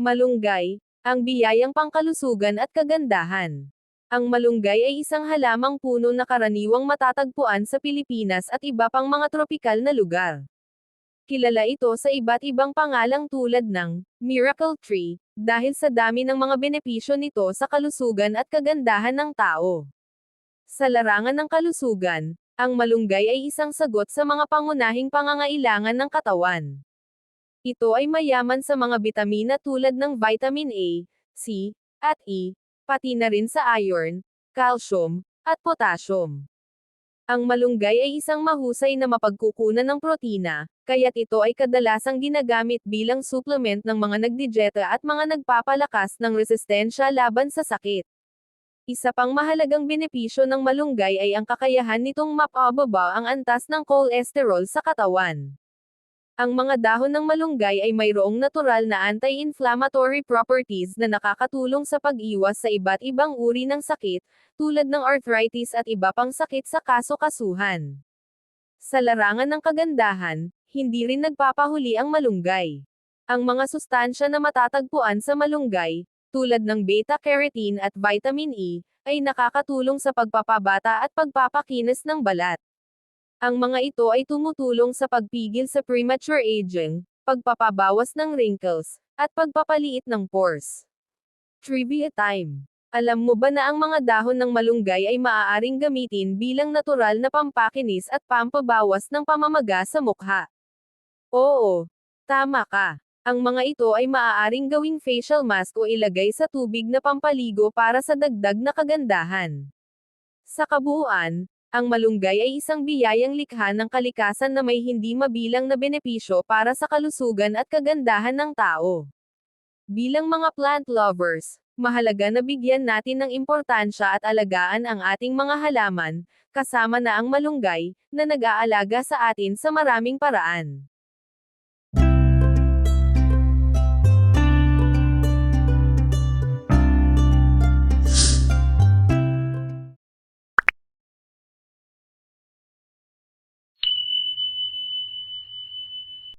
Malunggay, ang biyayang pangkalusugan at kagandahan. Ang malunggay ay isang halamang puno na karaniwang matatagpuan sa Pilipinas at iba pang mga tropikal na lugar. Kilala ito sa iba't ibang pangalang tulad ng miracle tree dahil sa dami ng mga benepisyo nito sa kalusugan at kagandahan ng tao. Sa larangan ng kalusugan, ang malunggay ay isang sagot sa mga pangunahing pangangailangan ng katawan. Ito ay mayaman sa mga bitamina tulad ng vitamin A, C, at E, pati na rin sa iron, calcium, at potassium. Ang malunggay ay isang mahusay na mapagkukunan ng protina, kaya't ito ay kadalasang ginagamit bilang supplement ng mga nagdidieta at mga nagpapalakas ng resistensya laban sa sakit. Isa pang mahalagang benepisyo ng malunggay ay ang kakayahan nitong mapababa ang antas ng cholesterol sa katawan. Ang mga dahon ng malunggay ay mayroong natural na anti-inflammatory properties na nakakatulong sa pag-iwas sa iba't ibang uri ng sakit, tulad ng arthritis at iba pang sakit sa kaso-kasuhan. Sa larangan ng kagandahan, hindi rin nagpapahuli ang malunggay. Ang mga sustansya na matatagpuan sa malunggay, tulad ng beta-carotene at vitamin E, ay nakakatulong sa pagpapabata at pagpapakinis ng balat. Ang mga ito ay tumutulong sa pagpigil sa premature aging, pagpapabawas ng wrinkles, at pagpapaliit ng pores. Trivia time. Alam mo ba na ang mga dahon ng malunggay ay maaaring gamitin bilang natural na pampakinis at pampabawas ng pamamaga sa mukha? Oo, tama ka. Ang mga ito ay maaaring gawing facial mask o ilagay sa tubig na pampaligo para sa dagdag na kagandahan. Sa kabuuan, ang malunggay ay isang biyayang likha ng kalikasan na may hindi mabilang na benepisyo para sa kalusugan at kagandahan ng tao. Bilang mga plant lovers, mahalaga na bigyan natin ng importansya at alagaan ang ating mga halaman, kasama na ang malunggay, na nag-aalaga sa atin sa maraming paraan.